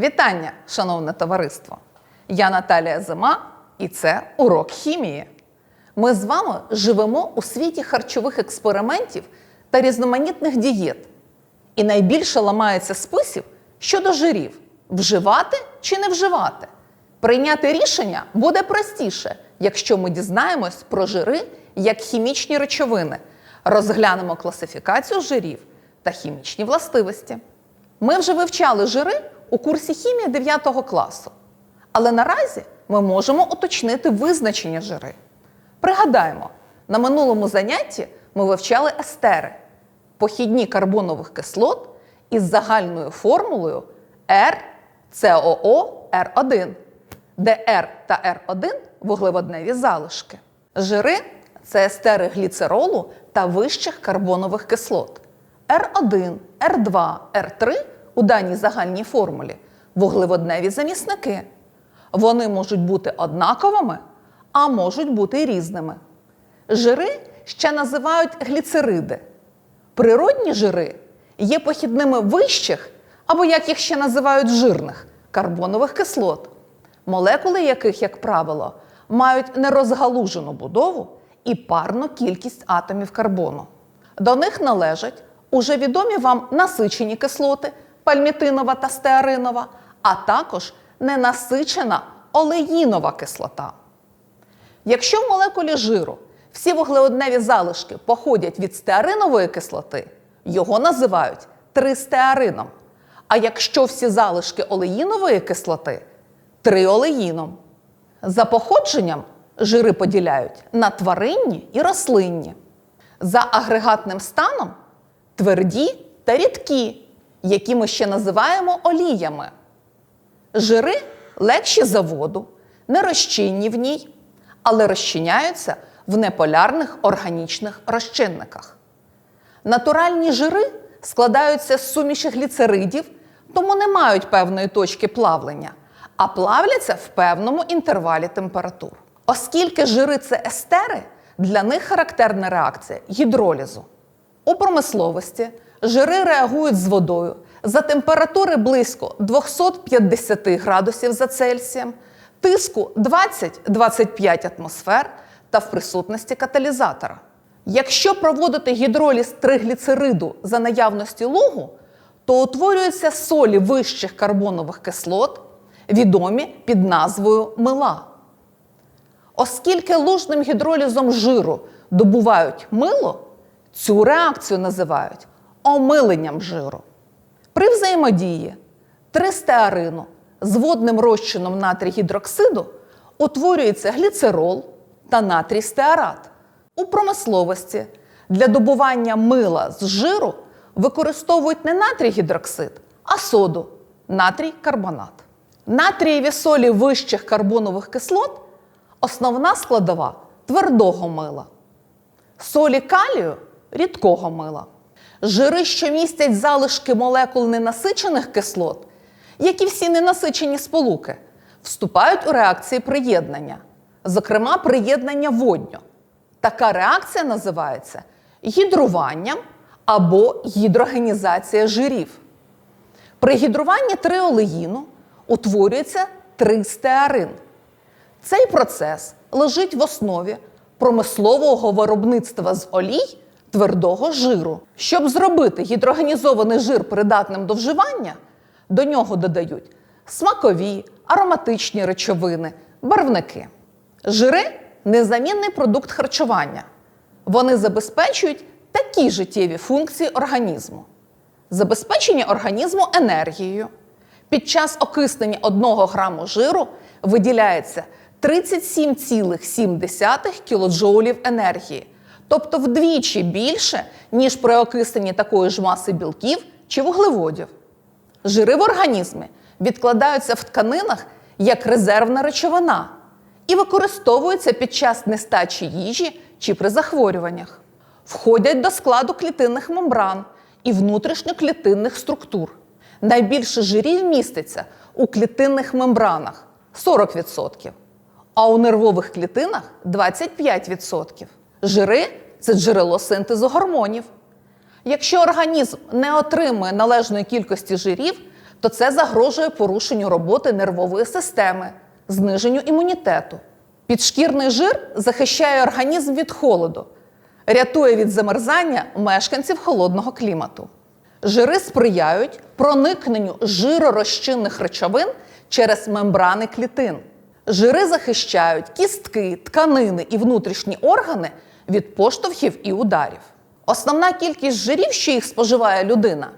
Вітання, шановне товариство! Я Наталія Зима, і це урок хімії. Ми з вами живемо у світі харчових експериментів та різноманітних дієт. І найбільше ламається списів щодо жирів: вживати чи не вживати. Прийняти рішення буде простіше, якщо ми дізнаємось про жири як хімічні речовини, розглянемо класифікацію жирів та хімічні властивості. Ми вже вивчали жири у курсі хімії 9 класу. Але наразі ми можемо уточнити визначення жири. Пригадаємо, на минулому занятті ми вивчали естери похідні карбонових кислот із загальною формулою RCOO-R1, де R та R1 вуглеводневі залишки. Жири це естери гліцеролу та вищих карбонових кислот. R1, R2, R3 у даній загальній формулі вуглеводневі замісники. Вони можуть бути однаковими, а можуть бути різними. Жири ще називають гліцериди. Природні жири є похідними вищих, або як їх ще називають жирних карбонових кислот, молекули яких, як правило, мають нерозгалужену будову і парну кількість атомів карбону. До них належать уже відомі вам насичені кислоти пальмітинова та стеаринова, а також ненасичена олеїнова кислота. Якщо в молекулі жиру всі вуглеводневі залишки походять від стеаринової кислоти, його називають тристеарином. А якщо всі залишки олеїнової кислоти триолеїном. За походженням жири поділяють на тваринні і рослинні. За агрегатним станом тверді та рідкі, які ми ще називаємо оліями. Жири легші за воду, не розчинні в ній, але розчиняються в неполярних органічних розчинниках. Натуральні жири складаються з суміші гліцеридів, тому не мають певної точки плавлення, а плавляться в певному інтервалі температур. Оскільки жири це естери, для них характерна реакція гідролізу. У промисловості жири реагують з водою за температури близько 250 градусів за Цельсієм, тиску 20-25 атмосфер та в присутності каталізатора. Якщо проводити гідроліз тригліцериду за наявності лугу, то утворюються солі вищих карбонових кислот, відомі під назвою мила. Оскільки лужним гідролізом жиру добувають мило, цю реакцію називають омиленням жиру. При взаємодії тристеарину з водним розчином натрій гідроксиду утворюється гліцерол та натрій стеарат. У промисловості для добування мила з жиру використовують не натрій гідроксид, а соду натрій карбонат. Натрієві солі вищих карбонових кислот основна складова твердого мила. Солі калію рідкого мила. Жири, що містять залишки молекул ненасичених кислот, як і всі ненасичені сполуки, вступають у реакції приєднання, зокрема, приєднання водню. Така реакція називається гідруванням або гідрогенізація жирів. При гідруванні триолеїну утворюється тристеарин. Цей процес лежить в основі промислового виробництва з олій твердого жиру. Щоб зробити гідрогенізований жир придатним до вживання, до нього додають смакові, ароматичні речовини, барвники. Жири незамінний продукт харчування. Вони забезпечують такі життєві функції організму: забезпечення організму енергією. Під час окиснення 1 граму жиру виділяється 37,7 кілоджоулів енергії, тобто вдвічі більше, ніж при окисленні такої ж маси білків чи вуглеводів. Жири в організмі відкладаються в тканинах як резервна речовина і використовуються під час нестачі їжі чи при захворюваннях. Входять до складу клітинних мембран і внутрішньоклітинних структур. Найбільше жирів міститься у клітинних мембранах 40%, а у нервових клітинах 25%. Жири це джерело синтезу гормонів. Якщо організм не отримує належної кількості жирів, то це загрожує порушенню роботи нервової системи, зниженню імунітету. Підшкірний жир захищає організм від холоду, рятує від замерзання мешканців холодного клімату. Жири сприяють проникненню жиророзчинних речовин через мембрани клітин. Жири захищають кістки, тканини і внутрішні органи від поштовхів і ударів. Основна кількість жирів, що їх споживає людина,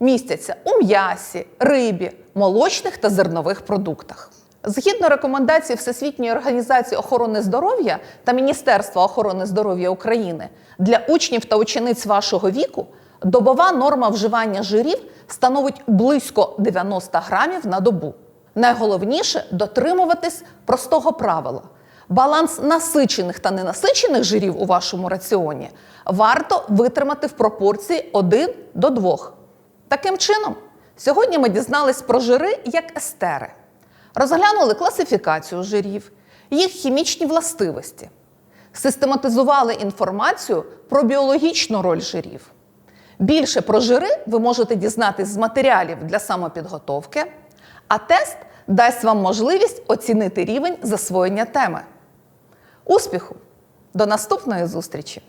містяться у м'ясі, рибі, молочних та зернових продуктах. Згідно рекомендацій Всесвітньої організації охорони здоров'я та Міністерства охорони здоров'я України для учнів та учениць вашого віку добова норма вживання жирів становить близько 90 грамів на добу. Найголовніше дотримуватись простого правила. Баланс насичених та ненасичених жирів у вашому раціоні варто витримати в пропорції 1 до 2. Таким чином, сьогодні ми дізнались про жири як естери, розглянули класифікацію жирів, їх хімічні властивості, систематизували інформацію про біологічну роль жирів. Більше про жири ви можете дізнатись з матеріалів для самопідготовки, а тест дасть вам можливість оцінити рівень засвоєння теми. Успіху! До наступної зустрічі!